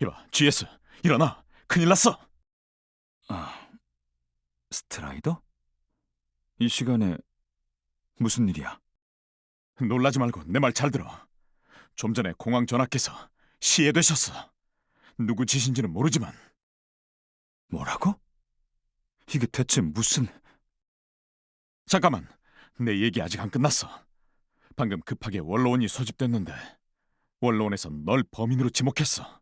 이봐, GS, 일어나. 큰일 났어. 아, 스트라이더? 이 시간에 무슨 일이야? 놀라지 말고 내 말 잘 들어. 좀 전에 공항 전하께서 시해되셨어. 누구 짓인지는 모르지만 뭐라고? 이게 대체 무슨... 잠깐만, 내 얘기 아직 안 끝났어. 방금 급하게 원로원이 소집됐는데 원로원에서 널 범인으로 지목했어.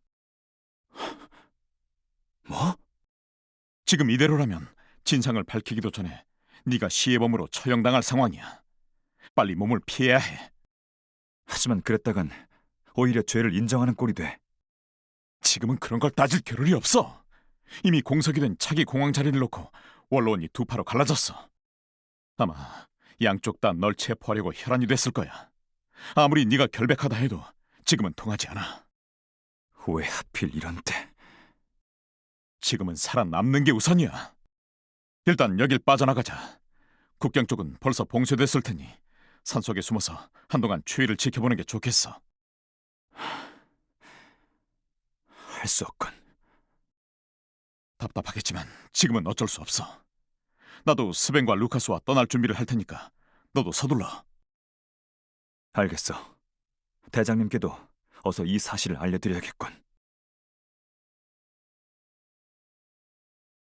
뭐? 지금 이대로라면 진상을 밝히기도 전에 네가 시해범으로 처형당할 상황이야. 빨리 몸을 피해야 해. 하지만 그랬다간 오히려 죄를 인정하는 꼴이 돼. 지금은 그런 걸 따질 겨를이 없어. 이미 공석이 된 차기 공황 자리를 놓고 원로원이 두 파로 갈라졌어. 아마 양쪽 다 널 체포하려고 혈안이 됐을 거야. 아무리 네가 결백하다 해도 지금은 통하지 않아. 왜 하필 이런 때? 지금은 살아남는 게 우선이야. 일단 여길 빠져나가자. 국경 쪽은 벌써 봉쇄됐을 테니 산속에 숨어서 한동안 추위를 지켜보는 게 좋겠어. 할 수 없군. 답답하겠지만 지금은 어쩔 수 없어. 나도 스벤과 루카스와 떠날 준비를 할 테니까 너도 서둘러. 알겠어. 대장님께도 어서 이 사실을 알려드려야겠군.